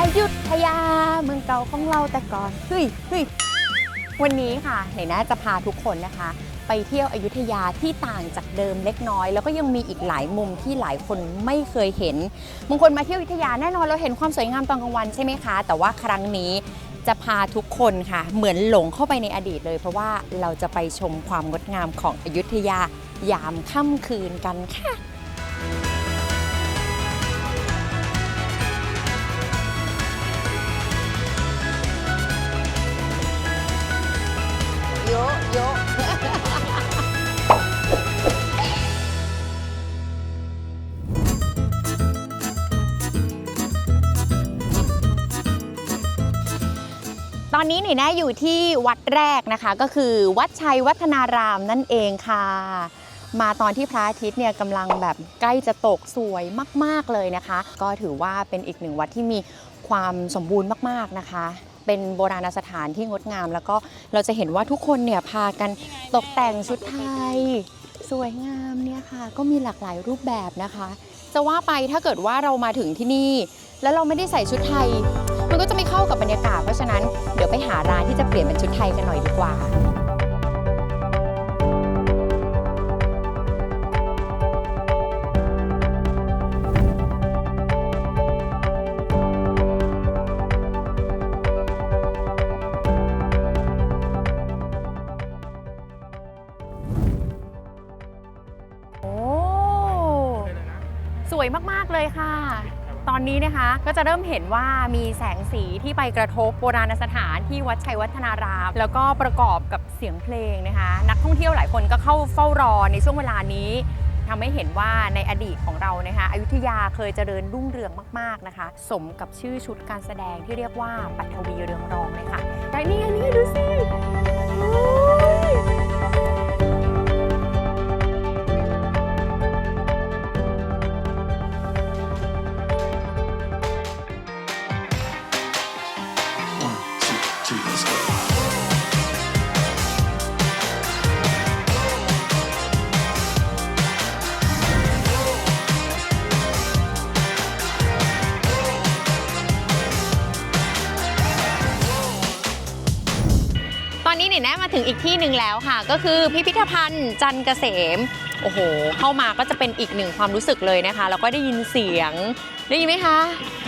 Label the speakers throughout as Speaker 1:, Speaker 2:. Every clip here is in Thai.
Speaker 1: อยุธยาเมืองเก่าของเราแต่ก่อนเฮ้ยเฮ้ยวันนี้ค่ะไหนน่าจะพาทุกคนนะคะ ไปเที่ยวอยุธยาที่ต่างจากเดิมเล็กน้อย แล้วก็ยังมีอีกหลายมุมที่หลายคนไม่เคยเห็นบางคนมาเที่ยวอยุธยาแน่นอนเราเห็นความสวยงามตอนกลางวันใช่ไหมคะ แต่ว่าครั้งนี้จะพาทุกคนค่ะ เหมือนหลงเข้าไปในอดีตเลย เพราะว่าเราจะไปชมความงดงามของอยุธยายามค่ำคืนกันค่ะ อนนี้หนี่นะอยู่ที่วัดแรกนะคะ ก็คือวัดชัยวัฒนารามนั่นเองค่ะ มาตอนที่พระอาทิตย์เนี่ยกำลังแบบใกล้จะตกสวยมาก ๆเลยนะคะ ก็ถือว่าเป็นอีกหนึ่งวัดที่มีความสมบูรณ์มากๆนะคะ เป็นโบราณสถานที่งดงาม แล้วก็เราจะเห็นว่าทุกคนเนี่ยพากันตกแต่งชุดไทย สวยงามเนี่ยค่ะ ก็มีหลากหลายรูปแบบนะคะ จะว่าไปถ้าเกิดว่าเรามาถึงที่นี่ แล้วเราไม่ได้ใส่ชุดไทย เข้ากับบรรยากาศเพราะฉะนั้นเดี๋ยวไปหาร้านที่จะเปลี่ยนเป็นชุดไทยกันหน่อยดีกว่า นี้นะคะ ก็จะเริ่มเห็นว่ามีแสงสีที่ไปกระทบโบราณสถานที่วัดชัยวัฒนาราม แล้วก็ประกอบกับเสียงเพลงนะคะ นักท่องเที่ยวหลายคนก็เข้าเฝ้ารอในช่วงเวลานี้ทำให้เห็นว่าในอดีตของเรานะคะอยุธยาเคยเจริญรุ่งเรืองมาก ๆนะคะ สมกับชื่อชุดการแสดงที่เรียกว่าปัทวีเรืองรองเลยค่ะและนี่ไงนี่ ถึงอีกที่หนึ่งแล้วค่ะ ก็คือพิพิธภัณฑ์จันเกษม โอ้โห เข้ามาก็จะเป็นอีกหนึ่งความรู้สึกเลยนะคะ แล้วก็ได้ยินเสียง ได้ยินไหมคะ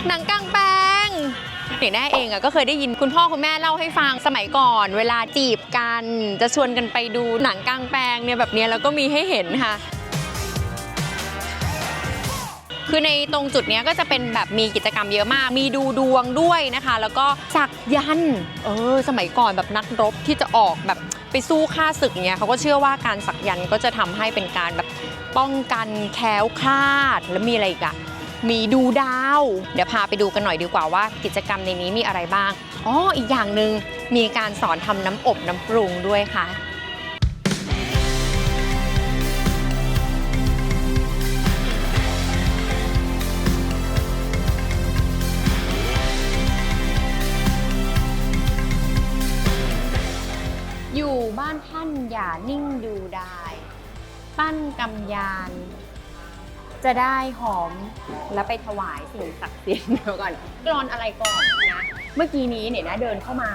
Speaker 1: หนังกลางแปลงเห็นแน่เองอะก็เคยได้ยินคุณพ่อคุณแม่เล่าให้ฟังสมัยก่อน เวลาจีบกัน จะชวนกันไปดูหนังกลางแปลงเนี่ยแบบนี้แล้วก็มีให้เห็นค่ะ คือในตรงจุดเนี้ยก็จะเป็นแบบมีกิจกรรมเยอะมาก มีดูดวงด้วยนะคะ แล้วก็สักยันต์เออสมัยก่อนแบบนักรบที่จะออกแบบไปสู้ฆ่าศึกเนี้ยเขาก็เชื่อว่าการสักยันต์ก็จะทำให้เป็นการแบบป้องกันแคล้วคลาดแล้วมีอะไรอีกอะมีดูดาว เดี๋ยวพาไปดูกันหน่อยดีกว่าว่ากิจกรรมในนี้มีอะไรบ้างอ๋ออีกอย่างหนึ่งมีการสอนทำน้ำอบน้ำปรุงด้วยค่ะ อยู่บ้านท่านอย่านิ่งดูได้ปั้นกำยาน จะได้หอมแล้วไปถวายสิ่งศักดิ์สิทธิ์เดี๋ยวก่อนกรอนอะไรก่อนนะ เมื่อกี้นี้เนี่ยนะเดินเข้ามา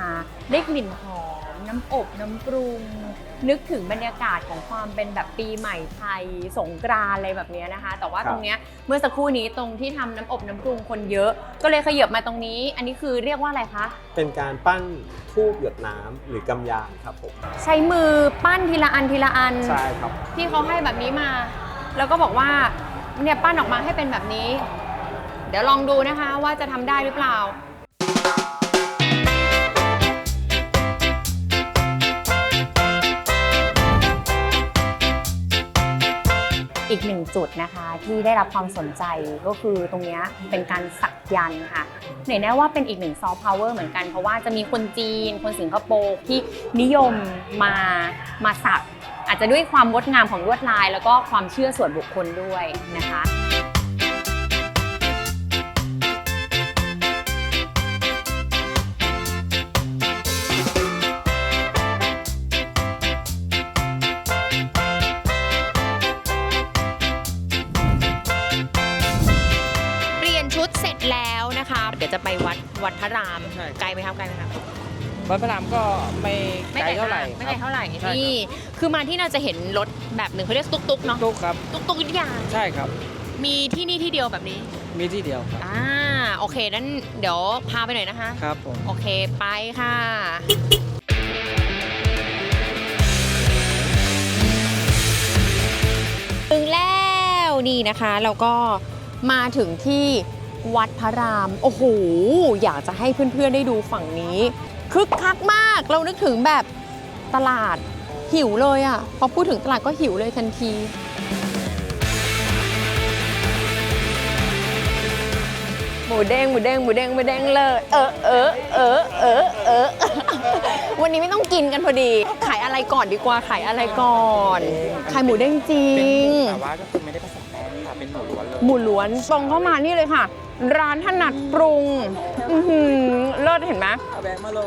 Speaker 1: ได้กลิ่นหอม น้ำอบน้ำปรุง นึกถึงบรรยากาศของความเป็นแบบปีใหม่ไทยสงกรานต์อะไรแบบเนี้ยนะคะ แต่ว่า
Speaker 2: ครับ
Speaker 1: ตรงเนี้ยเมื่อสักครู่นี้ตรงที่ทำน้ำอบน้ำปรุงคนเยอะ ก็เลยขยับมาตรงนี้ อันนี้คือเรียกว่าอะไรคะ
Speaker 2: เป็นการปั้นทูบหยดน้ำหรือกำยานครับผม
Speaker 1: ใช้มือปั้นทีละอันทีละอัน
Speaker 2: ใช่ครับ
Speaker 1: ที่เขาให้แบบนี้มา แล้วก็บอกว่าเนี่ยปั้นออกมาให้เป็นแบบนี้ เดี๋ยวลองดูนะคะว่าจะทำได้หรือเปล่า อีกหนึ่งจุดนะคะที่ได้รับความสนใจก็คือตรงเนี้ยเป็นการสักยันต์ค่ะไหนแน่ว่าเป็นอีกหนึ่งซอฟต์พาวเวอร์เหมือนกัน เพราะว่าจะมีคนจีน คนสิงคโปร์ที่นิยมมามาสัก อาจจะด้วยความงดงามของลวดลาย แล้วก็ความเชื่อส่วนบุคคลด้วยนะคะ วัดวัดพระราม
Speaker 3: ใช่
Speaker 1: ไกลไหมครับไกลไหมครับ
Speaker 3: วัดพระรามก็ไม่ไกลเท่าไหร่
Speaker 1: ไม่
Speaker 3: ค
Speaker 1: ไกล
Speaker 3: รับ
Speaker 1: เท่าไหร่
Speaker 3: ใช่ครับ
Speaker 1: นี่คือมาที่เราจะเห็นรถแบบหนึ่งเขาเรียกตุ๊กตุ๊กเนาะ
Speaker 3: ทุกครับ
Speaker 1: ตุ๊กตุ๊กยุทธยา
Speaker 3: ใช่ครับ
Speaker 1: มีที่นี่ที่เดียวแบบนี้
Speaker 3: มีที่เดียวครับ
Speaker 1: อ่าโอเคนั้นเดี๋ยวพาไปหน่อยนะคะ
Speaker 3: ครับผม
Speaker 1: โอเคไปค่ะ ถึงแล้วนี่นะคะ เราก็มาถึงที่ วัดพระราม โอ้โห อยากจะให้เพื่อนๆได้ดูฝั่งนี้ คึกคักมาก เรานึกถึงแบบตลาดหิวเลยอะ่ะ พอพูดถึงตลาดก็หิวเลยทันทีหมูเด้งหมูเด้งหมูเด้งหมูเด้งเลย เออเออเออเออเออวันนี้ไม่ต้องกินกันพอดี ขายอะไรก่อนดีกว่าขายอะไรก่อน ขายหมูเด้งจริ
Speaker 3: เป็น
Speaker 1: ง
Speaker 3: แต่ว่าก็คือไม่ได้ผสมแป้งค่ะ เป็นหมูล้วนเลย
Speaker 1: หมูล้วนตรงเข้ามานี่เลยค่ะ ร้านถนัดปรุงอือหือเลิศเห็นไหม
Speaker 3: เอาแบงมาโล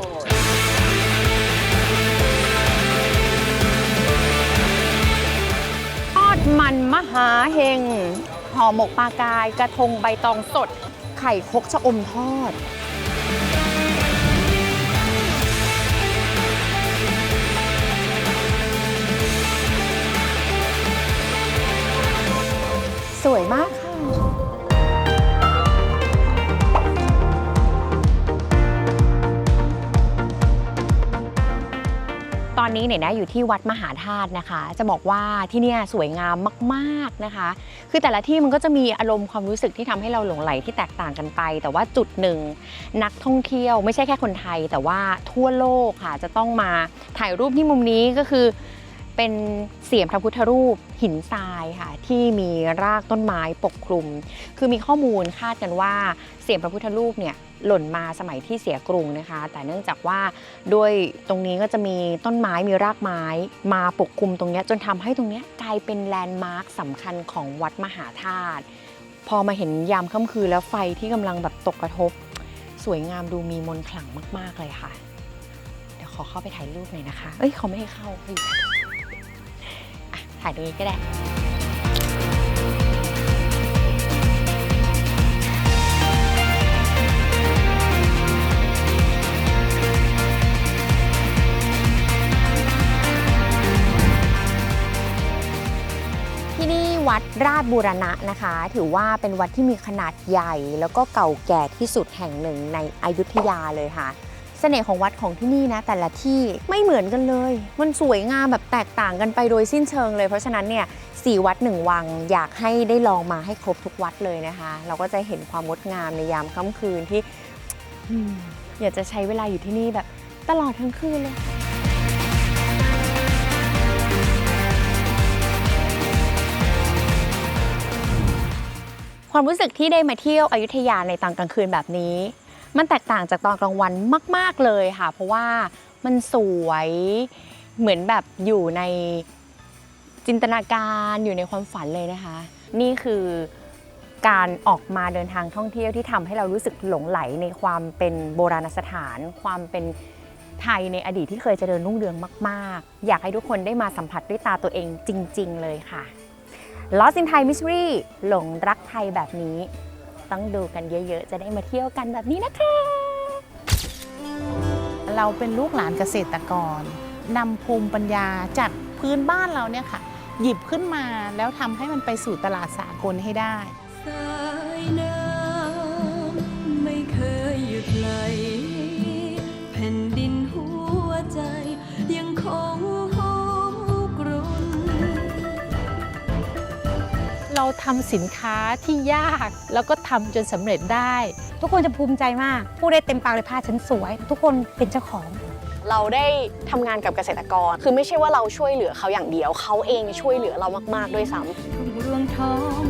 Speaker 1: ทอดมันมหาเฮงห่อหมกปลากาย กระทงใบตองสด ไข่คกชะอมทอด อนนี้เนี่ยนะอยู่ที่วัดมหาธาตุนะคะ จะบอกว่าที่นี่สวยงามมากๆนะคะ คือแต่ละที่มันก็จะมีอารมณ์ความรู้สึกที่ทำให้เราหลงไหลที่แตกต่างกันไป แต่ว่าจุดหนึ่งนักท่องเที่ยวไม่ใช่แค่คนไทย แต่ว่าทั่วโลกค่ะจะต้องมาถ่ายรูปที่มุมนี้ก็คือ เป็นเสียงพระพุทธรูปหินทรายค่ะที่มีรากต้นไม้ปกคลุม คือมีข้อมูลคาดกันว่าเสียงพระพุทธรูปเนี่ยหล่นมาสมัยที่เสียกรุงนะคะ แต่เนื่องจากว่าด้วยตรงนี้ก็จะมีต้นไม้มีรากไม้มาปกคลุมตรงนี้จนทำให้ตรงนี้กลายเป็นแลนด์มาร์คสำคัญของวัดมหาธาตุพอมาเห็นยามค่ำคืนแล้วไฟที่กำลังแบบตกกระทบ สวยงามดูมีมนต์ขลังมาก ๆ เลยค่ะ เดี๋ยวขอเข้าไปถ่ายรูปหน่อยนะคะ เอ้ยเขาไม่ให้เข้าเขาอยู่ายตรงนี้ก็ได้ที่นี่วัดราชบูรณะนะคะ ถือว่าเป็นวัดที่มีขนาดใหญ่ แล้วก็เก่าแก่ที่สุดแห่งหนึ่งในอยุธยาเลยค่ะ น่ห์ของวัดของที่นี่นะ แต่ละที่ไม่เหมือนกันเลย มันสวยงามแบบแตกต่างกันไปโดยสิ้นเชิงเลย เพราะฉะนั้นเนี่ยสี่วัดหนึ่งวังอยากให้ได้ลองมาให้ครบทุกวัดเลยนะคะ เราก็จะเห็นความงดงามในยามค่ำคืนที่อยากจะใช้เวลาอยู่ที่นี่แบบตลอดทั้งคืนเลยความรู้สึกที่ได้มาเที่ยวอยุธยาในตอนกลางคืนแบบนี้ มันแตกต่างจากตอนกลางวันมาก ๆเลยค่ะ เพราะว่ามันสวยเหมือนแบบอยู่ในจินตนาการอยู่ในความฝันเลยนะคะ นี่คือการออกมาเดินทางท่องเที่ยวที่ทำให้เรารู้สึกหลงไหลในความเป็นโบราณสถาน ความเป็นไทยในอดีตที่เคยเจริญรุ่งเรืองมาก ๆ อยากให้ทุกคนได้มาสัมผัสด้วยตาตัวเองจริง ๆ เลยค่ะ Lost in Thai Mystery หลงรักไทยแบบนี้ ต้องดูกันเยอะๆ จะได้มาเที่ยวกันแบบนี้นะคะ
Speaker 4: เราเป็นลูกหลานเกษตรกรนำภูมิปัญญาจากพื้นบ้านเราเนี่ยค่ะ หยิบขึ้นมาแล้วทำให้มันไปสู่ตลาดสากลให้ได้ ทำสินค้าที่ยากแล้วก็ทำจนสำเร็จได้
Speaker 5: ทุกคนจะภูมิใจมาก พูดได้เต็มปากเลยผ้าฉันสวย ทุกคนเป็นเจ้าของ
Speaker 6: เราได้ทำงานกับเกษตรกร คือไม่ใช่ว่าเราช่วยเหลือเขาอย่างเดียว เขาเองช่วยเหลือเรามาก ๆ ด้วยซ้ำ
Speaker 7: ทุ่งรวงทอง